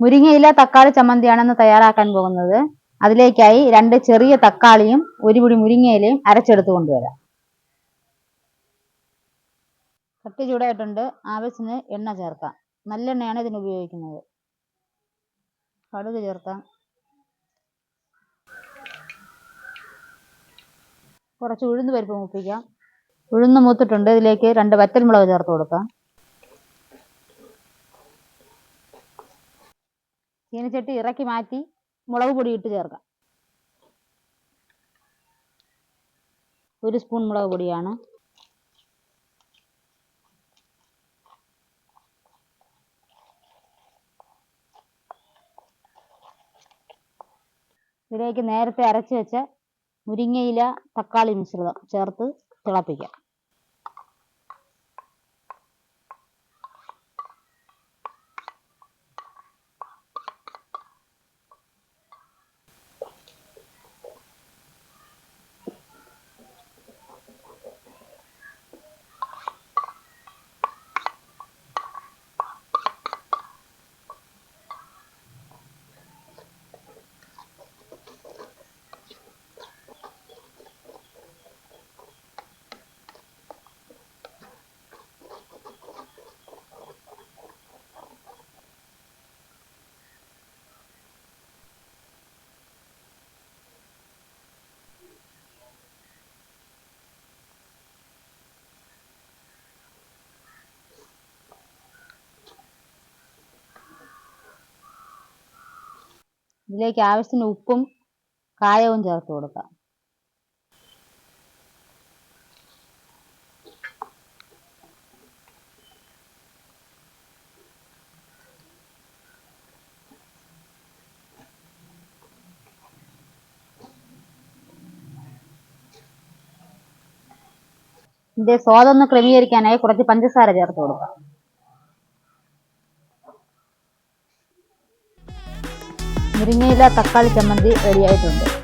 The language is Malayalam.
മുരിങ്ങയില തക്കാളി ചമ്മന്തിയാണെന്ന് തയ്യാറാക്കാൻ പോകുന്നത്. അതിലേക്കായി രണ്ട് ചെറിയ തക്കാളിയും ഒരു പിടി മുരിങ്ങയിലയും അരച്ചെടുത്ത് കൊണ്ടുവരാം. കട്ടി ചൂടായിട്ടുണ്ട്. ആവശ്യത്തിന് എണ്ണ ചേർക്കാം. നല്ലെണ്ണയാണ് ഇതിന് ഉപയോഗിക്കുന്നത്. കടുക് ചേർക്കാം. കുറച്ച് ഉഴുന്ന് പരിപ്പ് മുപ്പിക്കാം. ഉഴുന്ന് മൂത്തിട്ടുണ്ട്. ഇതിലേക്ക് രണ്ട് വറ്റൽമുളക് ചേർത്ത് കൊടുക്കാം. ചീനച്ചട്ടി ഇറക്കി മാറ്റി മുളക് പൊടി ഇട്ട് ചേർക്കാം. ഒരു സ്പൂൺ മുളക് പൊടിയാണ്. ഇതിലേക്ക് നേരത്തെ അരച്ച് വെച്ച മുരിങ്ങയില തക്കാളി മിശ്രിതം ചേർത്ത് തിളപ്പിക്കാം. ഇതിലേക്ക് ആവശ്യത്തിന് ഉപ്പും കായവും ചേർത്ത് കൊടുക്കാം. ഇതിന്റെ സ്വാദൊന്ന് ക്രമീകരിക്കാനായി കുറച്ച് പഞ്ചസാര ചേർത്ത് കൊടുക്കാം. മുരിങ്ങയില തക്കാളി ചമ്മന്തി റെഡിയായിട്ടുണ്ട്